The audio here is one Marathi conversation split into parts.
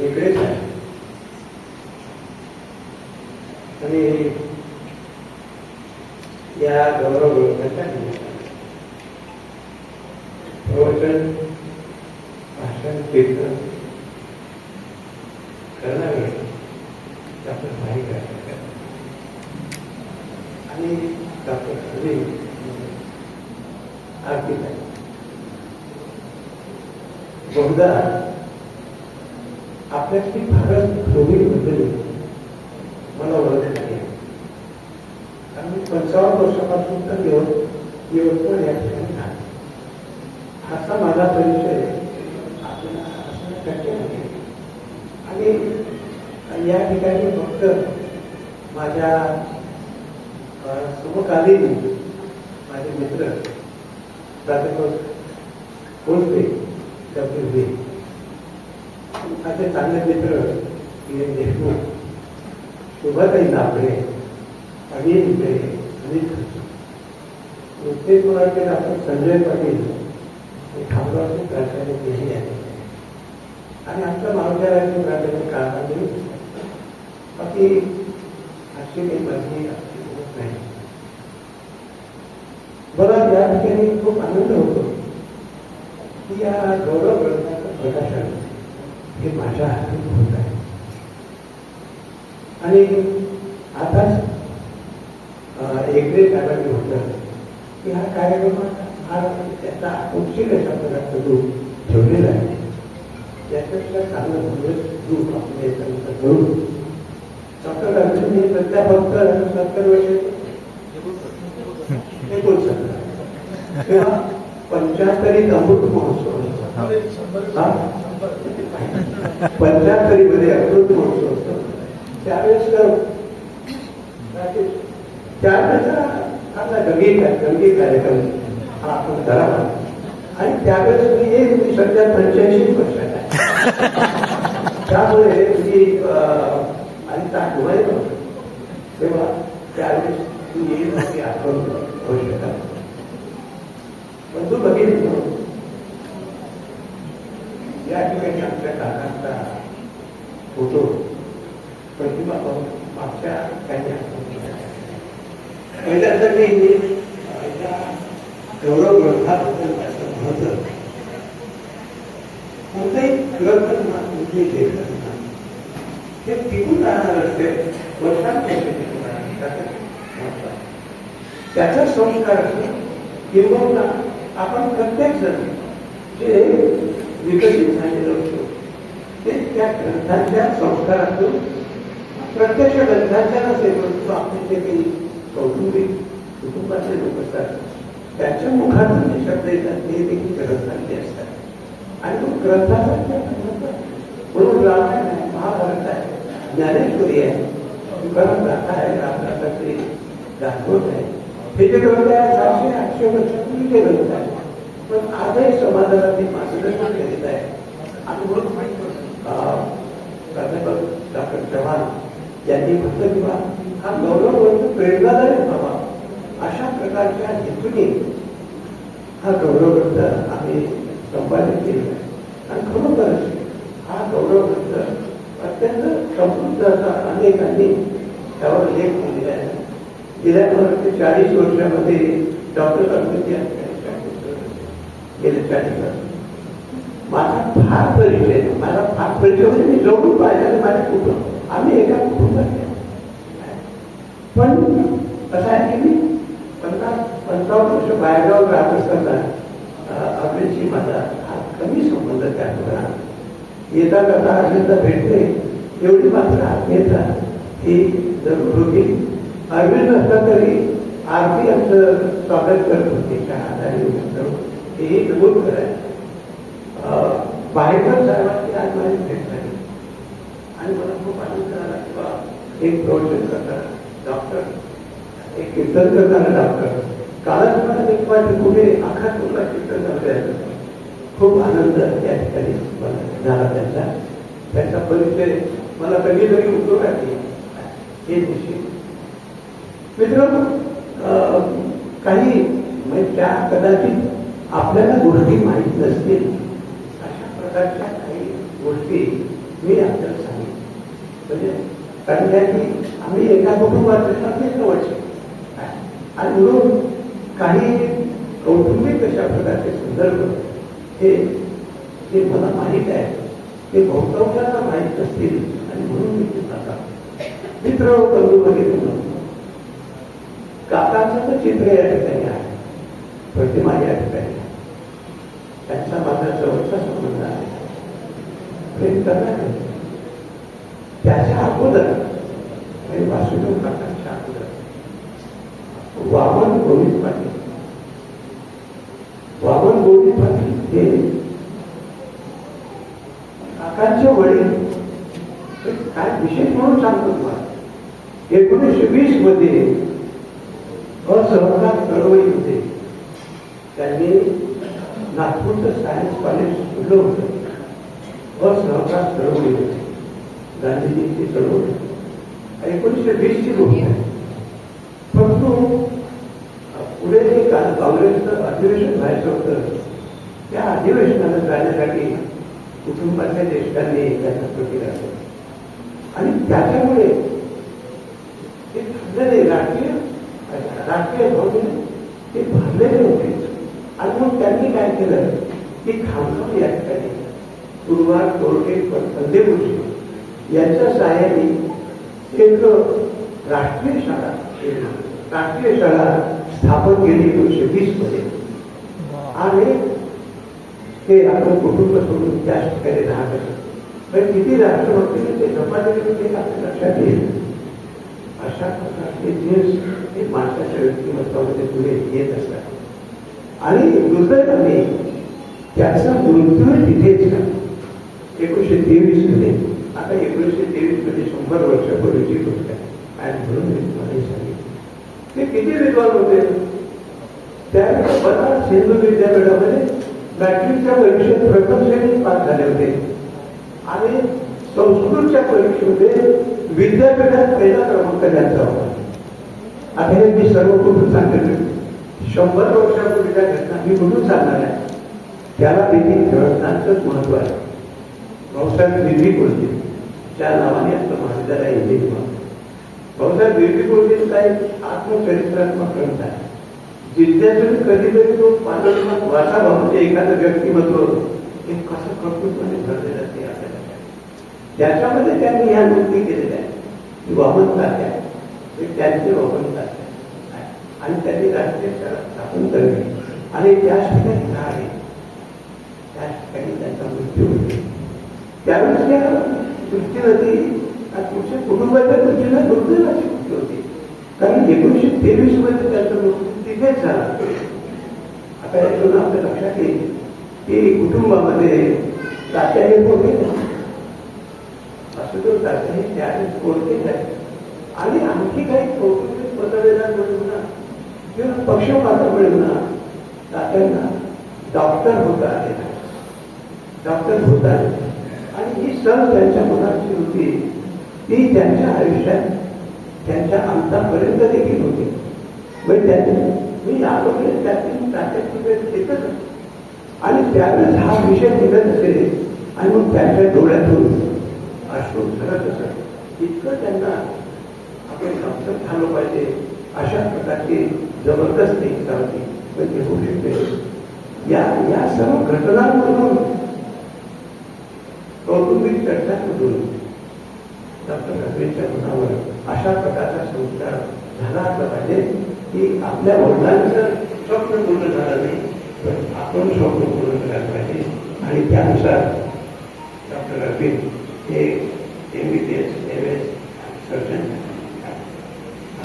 वेगळेच आहे आणि या गौरव गोळकाच्या प्रवचन भाषण कीर्तन करणारे डॉक्टर भाई आणि डॉक्टर अनिल आर्किटेक्ट बहुधा आपल्यातली फारच दोघी बदलली. मला ओळखत आहे आणि पंचावन्न वर्षापासून तर येऊन यवतमाळ या ठिकाणी आहे असा माझा परिचय आपल्याला असणं शक्य नाही. आणि या ठिकाणी फक्त माझ्या समकालीन माझे मित्र प्राध्यापक बोलते डॉक्टर व्ही चांगले मित्र पी देशमुख शोभाताई नापडे अनिल इकडे अनिल खर्चे. नुकतेच मुलाचे डॉक्टर संजय पाटील हे खामगावचे प्राचार्य तेही आहे. आणि आमच्या महाविद्यालयाचे प्राचार्य काळामध्ये अति अशी काही बातमी होत नाही मला या ठिकाणी खूप आनंद होतो की या गौरव ग्रंथाचं प्रकाशन हे माझ्या हाती होत आहे. आणि आताच एकरे काढायला होतं की हा कार्यक्रम हा त्याचा उच्चिक अशा प्रकारचा जो ठेवलेला आहे त्याच्यातल्या चांगलं म्हणजे रूप आपल्या याच्यानंतर करून. डॉक्टर अर्जुन हे सध्या फक्त सत्तर वर्ष एकोणसत्तर तेव्हा पंच्याहत्तरी अमृत महोत्सव. हा? पंच्याहत्तरी मध्ये अमृत महोत्सव त्यावेळेस तर राकेश, त्यावेळेचा गंगी गंगी कार्यक्रम हा आपण करावा आणि त्यावेळेस मी हे मी सध्या पंच्याऐंशी वर्षाचा आहे. त्यामुळे मी आणि ताटुमाई तेव्हा त्यावेळेस तू येईल आपण आठवण शकता बंधू तू बघितलं या ठिकाणी आपल्या काकांचा फोटो प्रतिमा पाहून मागच्या काही आठवणी पहिल्यांदा मी गौरव ग्रंथाबद्दल त्याचं महत्त्व कोणताही ग्रंथ म्हणा कोणतेही लेखन म्हणा हे टिकून राहणार असते वर्षांपर्यंत टिकून राहणार त्याचा संस्कार असतो किंवा आपण प्रत्येक जण जे विकसित झालेलं असतो ते त्या ग्रंथांच्या संस्कारातून, प्रत्यक्ष ग्रंथांच्या नसेल, परंतु आपले जे काही कौटुंबिक कुटुंबातले लोक असतात, त्यांच्या मुखातून जे शब्द येतात, ते देखील ग्रंथांचे असतात. आणि तो ग्रंथाचा म्हणून रामायण आहे, महाभारत आहे, ज्ञानेश्वरी आहे तुकाराम गाथा आहे रामदासाचे दाखवत आहे. हे जे ग्रंथ आहे सहाशे आठशे वर्षापूर्वीचे ग्रंथ आहे. पण आजही समाजाला ते मार्गदर्शन करीत आहे. आणि म्हणून प्राध्यापक डॉक्टर चव्हाण यांनी म्हटलं किंवा हा गौरव ग्रंथ प्रेरणादायक व्हावा. अशा प्रकारच्या हेतूने हा गौरव ग्रंथ आम्ही संपादित केलेला आहे. आणि खरोखरच हा गौरव ग्रंथ अत्यंत समृद्ध असा अनेकांनी त्यावर लेख केलेला आहे. गेल्या चाळीस वर्षामध्ये डॉक्टर अरविंद यांच्या गेले चाळीस वर्ष माझा फार परिचय. माझा फार परिचय म्हणजे मी जवळून पाहिजे माझे कुटुंब. आम्ही एका कुटुंबात पण कसं आहे की मी पन्नास पंचावन्न वर्ष बाहेरगाव राहत असताना अं, आपल्याशी माझा हा कमी संबंध त्या ठिकाणी येता करता असेल भेटते एवढी मात्र आत्मीयता ही ज़रूर होती. अरविंद तरी आरती आमचं स्वागत करत होते. चहा आधारी हेही नमूद करायचं बाहेरकर साहेबांची आज माझी भेट झाली आणि मला खूप आनंद झाला किंवा एक प्रवचन करणारा डॉक्टर एक कीर्तन करणारा डॉक्टर कालच मला एक वाटलं कुठे आखात तुला कीर्तन करता खूप आनंद त्या ठिकाणी मला झाला त्यांचा. त्यांचा परिचय मला कधी तरी उपयोगात येईल हे दिवशी. मित्रांनो काही म्हणजे त्या कदाचित आपल्याला गोष्टी माहीत नसतील. अशा प्रकारच्या काही गोष्टी मी आपल्याला सांगितलं म्हणजे कारण त्या की आम्ही एका कुटुंबात अगदी जवळचे. आणि म्हणून काही कौटुंबिक अशा प्रकारचे संदर्भ हे ते मला माहीत आहे. ते बहुतांशांना माहीत नसतील आणि म्हणून मी ते सांगा मित्र बंधू वगैरे काकांचं तर चित्र या ठिकाणी आहे. प्रतिमा या ठिकाणी. आहे. त्यांचा माझा जवळचा संबंध आहे प्रेम करणार त्याच्या अगोदर म्हणजे वासुदेव काकांच्या अगोदर वामन गोविंद पाटील. वामन गोविंद पाटील हे काकांचे वडील काय विशेष म्हणून सांगतो तुम्हाला. एकोणीसशे वीसमध्ये असहकार चळवळी होते. त्यांनी नागपूरचं सायन्स कॉलेज सुटलं होतं. असहकार चळवळी होती. गांधीजींची चळवळ. एकोणीसशे वीसची गोष्ट आहे. परंतु पुढे जे काँग्रेसचं अधिवेशन व्हायचं होतं त्या अधिवेशनाला जाण्यासाठी कुटुंबातल्या ज्येष्ठांनी त्यांना प्रतिकार केला आणि त्याच्यामुळे ते ठरलेले राष्ट्रीय राष्ट्रीय भावने ते भरलेले होते. मग त्यांनी काय केलं? की संदेगुरुजी यांच्या सहाय्याने एक राष्ट्रीय शाळा राष्ट्रीय शाळा स्थापन केली एकोणीशे वीस मध्ये. आणि ते आपण कुटुंब सोडून त्या ठिकाणी राहत असत पण किती राष्ट्रभक्तीने ते ते आपल्या लक्षात येईल. अशा प्रकारचे माणसाच्या व्यक्तिमत्वामध्ये पुढे येत असतात. आणि दुर्दैवाने त्याचा मृत्यू तिथेच एकोणीसशे एकोणीशे तेवीसमध्ये आता एकोणीशे तेवीसमध्ये शंभर वर्षापूर्वीची गोष्ट आहे. आणि म्हणून मी तुम्हाला सांगितलं ते किती विद्वान होते? त्या बनारस हिंदू विद्यापीठामध्ये मॅट्रिकच्या परीक्षेत प्रथम श्रेणी पास झाले होते. आणि संस्कृतच्या परीक्षेमध्ये विद्यापीठात पहिला क्रमांक त्यांचा होता. आता हे मी सर्व कुठून सांगितलं शंभर वर्षापूर्वीच्या घटना मी म्हणून सांगणार आहे. त्याला देखील प्रयत्नांचंच महत्त्व आहे. भाऊसाहेब विधी बोलते त्या नावाने आपलं महाविद्यालय येते भाऊसाहेब विधी बोलते काय आत्मचरित्रात्मक ग्रंथ आहे. जिल्ह्यातून कधीतरी तो पांडुरंगात वाचा म्हणजे एखादं व्यक्तिमत्व. हे कसं कर्तृत्वाने घडलेलं ते आपल्याला त्याच्यामध्ये त्यांनी ह्या नोंदी केलेल्या आहेत. की वामन तात्या हे त्यांचे वामन तात्या आहे. आणि त्यांनी राष्ट्रीय स्थापन करणे आणि त्याच ठिकाणी राहणे त्या ठिकाणी त्यांचा मृत्यू होतो त्यावेळेस त्या दृष्टीनं ती तुमच्या कुटुंबाच्या दृष्टीनं दुर्दैवाची गोष्ट होती. कारण एकोणीशे तेवीसमध्ये त्यांचा मृत्यू तिथेच झाला. आता यातून आपल्या लक्षात येईल की कुटुंबामध्ये तात्याने होते असं तो तात्याने त्यावेळेस कोणते आहे आणि आणखी काही कौटुंबिक मतभेदांमुळे किंवा पक्षपात म्हणा दात्यांना डॉक्टर होता आलेला. डॉक्टर होता आणि ही सण त्यांच्या मनाची होती ती त्यांच्या आयुष्यात त्यांच्या अंतापर्यंत देखील होती. म्हणजे त्यांनी मी आजोपर्यंत त्यातील तात्याची वेळ घेतच आणि त्यावेळेस हा विषय निघत असेल आणि मग त्यांच्या डोळ्यातून अश्रू झरत असत इतकं त्यांना आपण समजत झालं पाहिजे अशा प्रकारची जबरदस्ती इच्छा पण ते होऊ शकते. या या सर्व घटनांमधून कौटुंबिक चर्चांमधून डॉक्टर रवीच्या मनावर अशा प्रकारचा संस्कार झाला असला पाहिजे की आपल्या वडिलांचं स्वप्न पूर्ण झालं नाही पण आपण स्वप्न पूर्ण करायला पाहिजे. आणि त्यानुसार डॉक्टर रफीक हे M B B S M S surgeon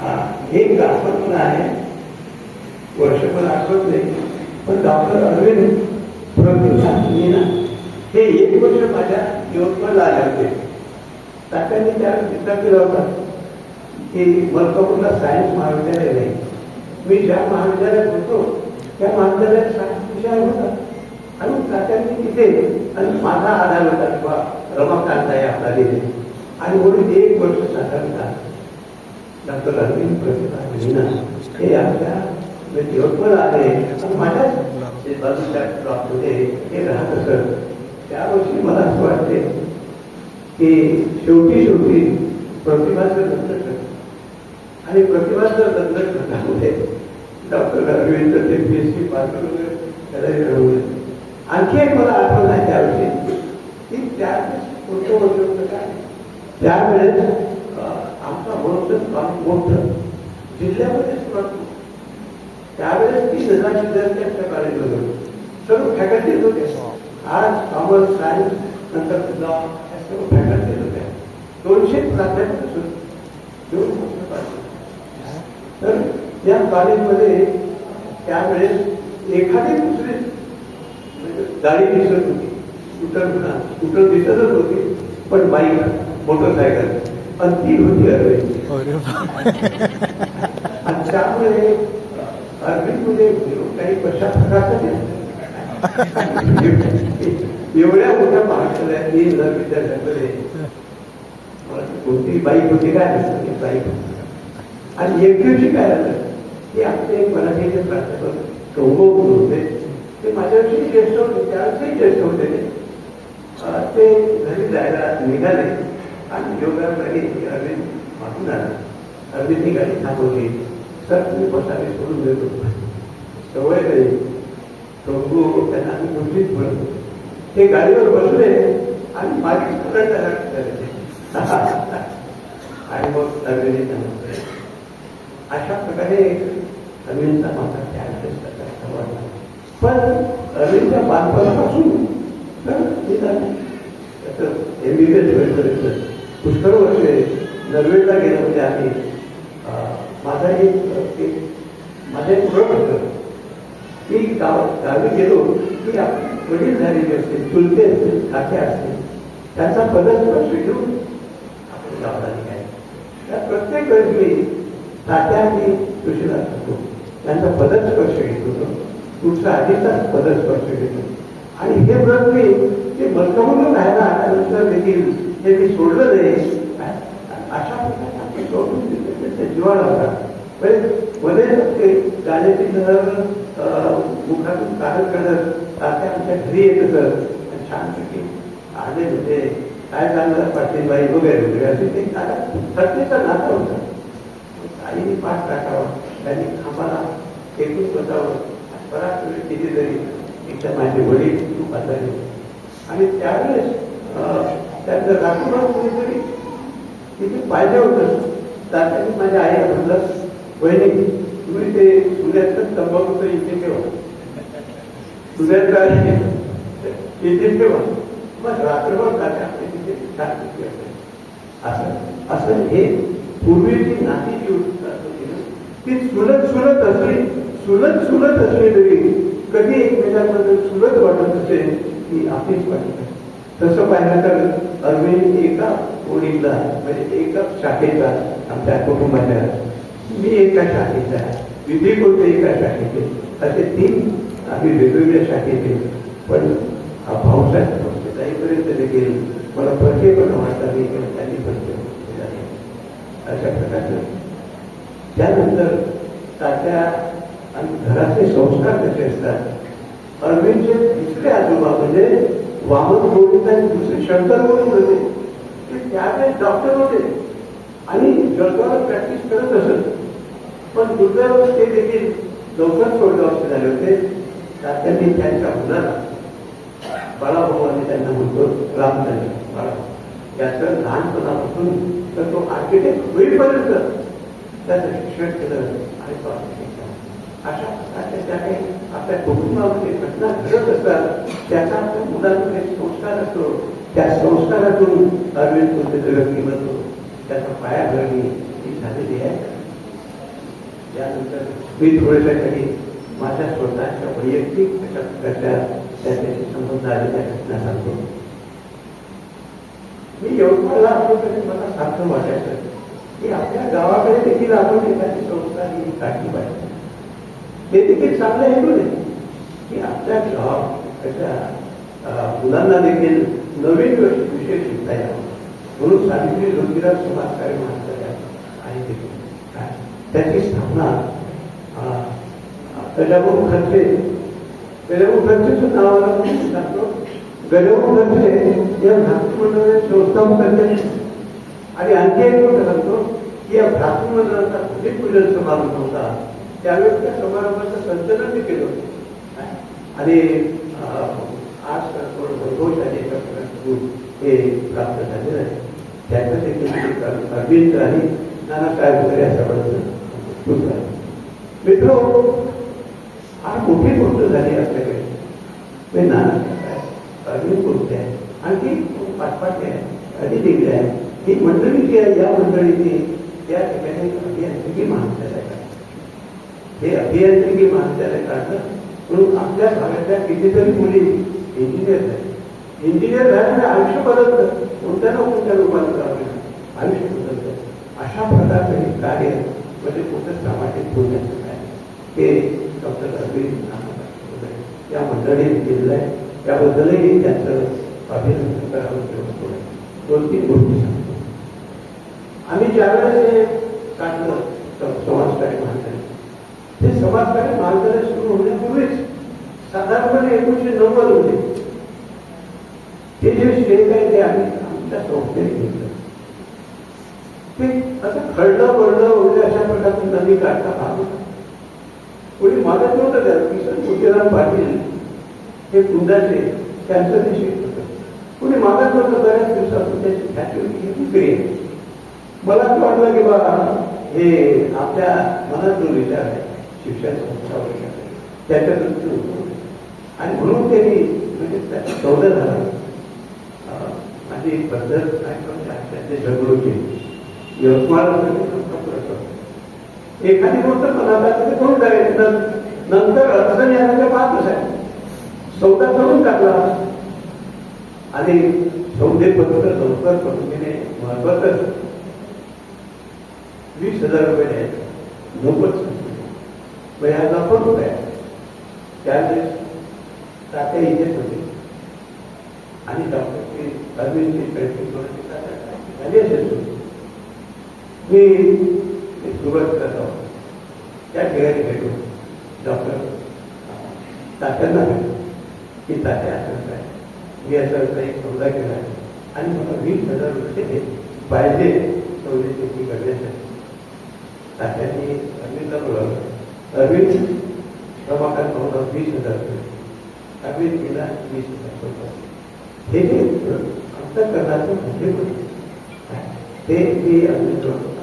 हा एक आपण आहे. वर्षभर आठवत नाही. पण डॉक्टर अरविंद प्रतिभा हे एक वर्ष माझ्या यवतमाळला आले होते. तात्यांनी त्या विचार केला होता. की मलकापूरला सायन्स महाविद्यालय नाही मी ज्या महाविद्यालयात होतो त्या महाविद्यालयात सायन्स विषय होता. आणि तात्यांनी तिथे आणि माझा आधार होता किंवा रमाकांत आहे आपला दिले आणि म्हणून एक वर्ष साधारणतः डॉक्टर अरविंद प्रतिभा हे आपल्या म्हणजे यवतमाळ आहे आणि माझ्याच बाजूच्या प्लॉटमध्ये हे राहत असत त्या वर्षी मला असं वाटते की शेवटी शेवटी प्रतिभाचं ठरलं आणि प्रतिभाचं लग्न ठरल्यामुळे डॉक्टर अरविंद ते पी एच डी पास वगैरे त्याला घडवलं आणखी एक मला आठवण आहे त्यावर्षी की त्यावेळेस कोणतं वर्ष होतं काय त्यावेळेस आमचा काम मोठं जिल्ह्यामध्ये सुरुवात होती. त्यावेळेस तीस हजार विद्यार्थी आमच्या कॉलेजमध्ये होते सर्व फॅकल्टीज होते. आज कॉमर्स सायन्स नंतर लॉ या सर्व फॅकल्टीज होत्या. दोनशे प्राध्यापक होते. दोन तर या कॉलेजमध्ये त्यावेळेस एखादी दुसरी म्हणजे गाडी दिसत होती. स्कूटर म्हणा स्कूटर दिसतच होती पण बाईक मोटरसायकल. आणि ती होती अरविंद आणि त्यामुळे अरविंद म्हणजे काही कशा प्रकारचं एवढ्या मोठ्या महाराष्ट्राला तीन हजार विद्यार्थ्यांमध्ये कोणती बाईक होती काय नसतं बाईक आणि एक दिवशी काय झालं की आपले एक मराठीचे प्राध्यापक कौगो होते. ते माझ्याविषयी ज्येष्ठ होते त्यावेळेसही ज्येष्ठ होते. ते घरी जायला निघाले आणि योगाकडे अरविंद मागून आला अरविंदनी गाडी थांबवली. सर तुम्ही बसावे सोडून देतो. सवय नाही कौगो त्यांना आम्ही मुठीत ते गाडीवर बसले आणि मागे पकडायला लागले आणि मग अरविंदने अशा प्रकारे अरविंदचा माझा पण अरविंदच्या बालपणापासून तर एम बी बी एस होईपर्यंत पुष्कळ वर्षे नरवेडला गेलं होते आम्ही. माझा एक माझं माझा एक ओळख होतं. की गाव गावी गेलो की आपले वडील झालेले असतील चुलते असतील काठे असतील त्यांचा पदस्पर्श घेऊन आपण गावाला निघायचं त्या प्रत्येक वेळेस मी तात्या आणि सुशिला असतो त्यांचा पदस्पर्श घेत होतो. पुढचा आधीचाच पदस्पर्श घेतो आणि हे व्रत मी ते मलकामून राहायला आल्यानंतर देखील हे मी सोडलं नाही. अशा प्रकारे आपण सोडून दिले त्याच्या जीवाला होता. म्हणजे ते गाण्याची नजर मुखातून काढत काढत तात्या आमच्या घरी येत असत. आणि छानपैकी आले म्हणजे काय चाललं पाटीलबाई वगैरे वगैरे असे ते सत्तेचा नाता होता. आईने पाठ टाकावा. त्यांनी खांबाला टेकून बसावं बराच वेळ कितीतरी एकदा माझे वडील खूप आजारी आणि त्यावेळेस त्यांचं राखोबा कोणीतरी तिथे पाहिजे होतं. त्यासाठी माझ्या आईला म्हटलं वहिनी तुम्ही ते सूर्याचं तंबाखूचं इथे ठेवा. सूर्याचं इथे ठेवा. मग रात्रभर तात्या तिथे. छान असं. असं हे पूर्वीची नाती जी ती सुलत सुलत असली सुलत सुलत असली तरी कधी एकमेकांमध्ये सुलत वाटत असेल की आपलीच पाहिजे तसं पाहिलं तर अरविंद एका ओळीला म्हणजे एका शाखेचा आमच्या कुटुंबाच्या मी एका शाखेचा विधी कोणत्या एका शाखेचे? असे तीन आम्ही वेगवेगळ्या शाखेचे. पण हा भाऊसाहेब संस्थेत जाईपर्यंत देखील मला परिचय पण वाटला नाही किंवा त्यांनी परिचय अशा प्रकारचं. त्यानंतर तात्या आणि घराचे संस्कार कसे असतात? अरविंदचे दुसरे आजोबा म्हणजे वामन गोविंद आणि दुसरे शंकर गोविंद होते. ते त्यावेळेस डॉक्टर होते. आणि जळगावात प्रॅक्टिस करत असत. पण दुर्दैव ते देखील लवकर सोडगावचे झाले होते. त्यांनी त्यांच्या मुलाला बाळाभाऊ त्यांना म्हणतो रामचंद्र बाळाभाऊ याचं लहानपणापासून तर तो आर्किटेक्ट होईपर्यंत त्याचं शिक्षण केलं आणि तो अशा प्रकारच्या त्या काही आपल्या कुटुंबामध्ये घटना घडत असतात त्याचा आपल्या मुलांमध्ये संस्कार असतो त्या संस्कारातून अरविंद कोणते व्यक्तिमत्व त्याचा पाया धरणी ही झालेली आहे. त्यानंतर मी थोड्याशा काही माझ्या स्वतःच्या वैयक्तिक अशा प्रकारच्या त्याच्याशी संबंध आलेल्या घटना सांगतो. मी यवतमाळला असलो तरी मला सारखं वाटायचं की आपल्या गावाकडे देखील आपण एखादी संस्था ही काढली पाहिजे. ते देखील चांगलं हेतू नाही? की आपल्या गावाच्या मुलांना देखील नवीन विषय शिकता यावा. म्हणून सावित्री ज्योतिराव समाजकार्य महाविद्यालय आणि देखील. त्याची स्थापना अं, गजाभाऊ खर्चे गजाभाऊ खर्चेचं नाव सांगतो गजाभाऊ खत्रे या भ्रातृमंडळाचे संस्थापक अध्यक्ष आणि आणखी एक गोष्ट सांगतो की या भ्रातृमंडळाचा पूजन समारंभ होता. त्यावेळेस त्या समारंभाचं संचलन मी केलं होतं. आणि आज थोडं आणि एका प्रकारचं रूप हे प्राप्त झालेलं आहे. त्याचं देखील अरविंद अरविंद नाना काय वगैरे अशा प्रकारचं आहे. मित्र फार मोठी गोष्ट झाली आपल्याकडे. म्हणजे अजून अरविंद गोष्ट आहे. आणखी पाठपाटे आहे अधिक वेगळे आहे. ही मंडळी जी आहे या मंडळीची. त्या ठिकाणी अभियांत्रिकी महाविद्यालय हे अभियांत्रिकी महाविद्यालय काढलं म्हणून आपल्या भागातल्या कितीतरी मुली इंजिनियर झाले. इंजिनियर झाल्याने आयुष्य बदलतं. कोणत्या ना कोणत्या रूपात आयुष्य बदलतं. अशा प्रकारचं हे कार्य म्हणजे कुठं सामाजिक पुण्याचं काय हे डॉक्टर अरविंद या मंडळीने केलेलं आहे. त्याबद्दलही त्यांचं अभिनंदन करावं तेवढं थोडं. दोन तीन गोष्टी सांगतो. आम्ही ज्यावेळेस हे काढलं स- समाजकार्य महाविद्यालय ते समाजकार्य महाविद्यालय सुरू होण्यापूर्वीच साधारणपणे एकोणीशे नव्वद होते ते जे श्रेय आहे ते आम्ही आमच्या संस्थेने घेतलं खडलं असं पडलं वगैरे अशा प्रकारची नदी काढता भाग होता कोणी मागत नव्हतं त्यात किसन मोतीराम पाटील हे कुंदाचे त्यांचं ते शेत होतं. कोणी मागत नव्हतं बऱ्याच दिवसापासून त्याची ख्याती होती ही विक्री आहे. मला असं वाटलं की बा हे आपल्या मनात जो विचार आहे शिक्षण संस्था वगैरे त्याच्यातून ते आणि म्हणून त्यांनी म्हणजे त्याचा सौदा झाला. माझी पद्धत काय म्हणते त्यांचे झगडू केली संस्था एखादी गोष्ट पदार्थाचं करून टाकायची. नंतर अडचण येण्याच्या पाहतच आहे सौदा करून टाकला. आणि सौदे पत्र लवकर करून महत्वाचं वीस हजार रुपये द्यायचे. मोफत मग ह्या नफा होत आहे? त्यावेळेस तात्या इथेच होते आणि डॉक्टरची अरविंदची प्रॅक्टिस थोडीशी झाली असेल. सुरू. मी ते सुरुवात करत. आहोत त्या ठिकाणी भेटू. डॉक्टर तात्यांना भेटू. की तात्या असं काय? मी असं असं एक सौदा केला आणि मला वीस हजार रुपये पाहिजे सौदेची करण्यासाठी. तात्यांनी अरविंदला बोलावलं. अरविंद रमाकांत भाऊला वीस हजार रुपये. अरविंद गेला वीस हजार रुपये. हे जे अंतकरणाचं म्हणजे होते. ते ते अरविंद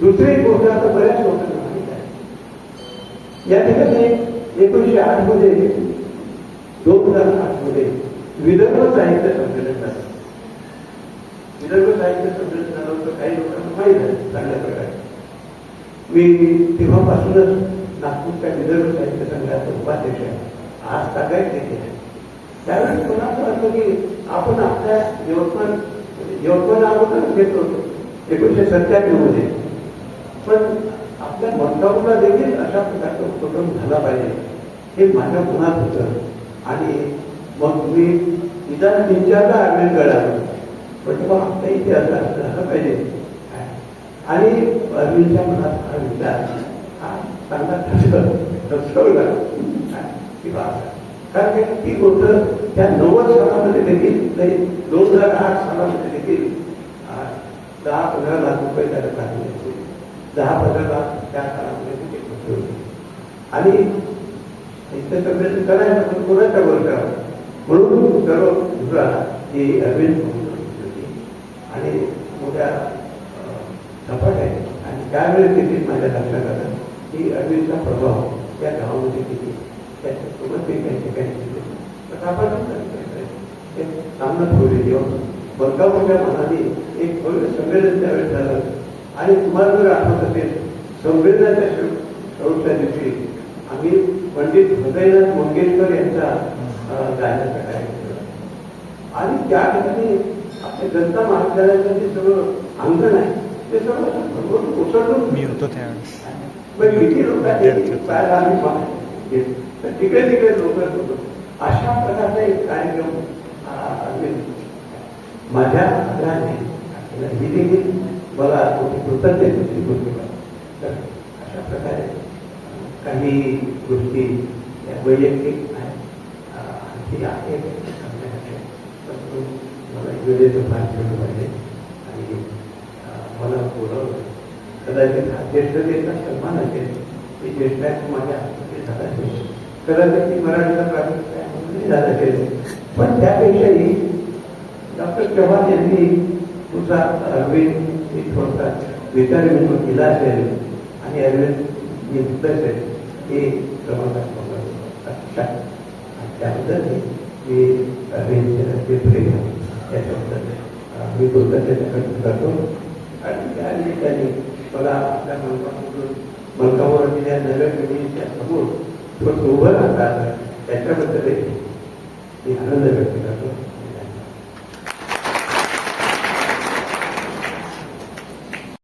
दुसरी एक गोष्ट आता बऱ्याच लोकांना माहीत आहे. या ठिकाणी एकोणीशे आठमध्ये दोन हजार आठमध्ये विदर्भ साहित्य संमेलन झालं विदर्भ साहित्य संमेलन झालं होतं काही लोकांना माहीत आहे चांगल्या प्रकारे. मी तेव्हापासूनच नागपूरच्या विदर्भ साहित्य संघाचा उपाध्यक्ष आहे. आज सगळ्यात देखील आहे. त्यावेळेस कोणाचं असं की आपण आपल्या यवतमाळ यवतमाळ अगोदर घेत होतो. एकोणीशे सत्त्याण्णवमध्ये पण आपल्या मणकापूरला देखील अशा प्रकारचा उपक्रम झाला पाहिजे. हे माझ्या मनात होतं. आणि मग मी निदान तीन चारदा आर्मेन करा पण मग आपल्या इथे असं झाला पाहिजे. आणि अरविंदच्या मनात हा विचार. हा चांगला ठसवला की बा कारण की ती गोष्ट त्या नव्वद सालामध्ये देखील नाही दोन हजार आठ सालामध्ये देखील दहा पंधरा लाख रुपये त्याला काढले दहा पंधरा त्या काळामध्ये तिथे होते. आणि इथं सगळं करायचं पण कोणाच्या वर करावं? म्हणून सर्व दुसरा ही अरविंद होती. आणि मोठ्या झपाट आहे आणि त्यावेळेस देखील माझ्या लक्षात आलं की अरविंदचा प्रभाव त्या गावामध्ये किती त्याच्यासोबत ते काही ठिकाणी केले. तर आपण ते चांगलं ठेवले जेव्हा बंगापूरच्या मनाने एक भव्य संमेलन त्यावेळेस झालं. आणि तुम्हाला जर आठवत असेल संमेलनाच्या शेवटच्या दिवशी आम्ही पंडित हृदयनाथ मंगेशकर यांचा गाण्याचा कार्यक्रम. आणि त्या ठिकाणी आपल्या जनता महाविद्यालयाचं जे सगळं अंगण आहे ते सगळं भरभरून कोसळून मी होतो त्यावेळेस पण किती लोकांनी. तर तिकडे तिकडे लोक होतो अशा प्रकारचा एक कार्यक्रम माझ्या आग्रहाने. ही देखील मला मोठी कृतज्ञ गोष्ट तर अशा प्रकारे काही गोष्टी वैयक्तिक आहेत. आहे. परंतु मला वेळेचं पाहिजे आणि मला बोलावलं. कदाचित हा ज्येष्ठतेचा सन्मान असेल. की ज्येष्ठात माझ्या हस्ते झाला असेल. कदाचित ती मराठीचा प्राथमिक आहे म्हणूनही झाला असेल. पण त्यापेक्षाही डॉक्टर चव्हाण यांनी तुझा अरविंद एक थोडसा विचार विनिमय केला असेल आणि अरविंद घेतलं असेल हे क्रमांकात अच्छा त्याबद्दल मी अरविंदचे प्रेम आहे त्याच्याबद्दल मी कृतज्ञता व्यक्त करतो आणि त्या निमित्ताने मला आपल्या मनकामधून मनकावर दिल्या नव्या पिढीच्या समोर थोडं उभं राहतात त्याच्याबद्दल मी आनंद व्यक्त करतो.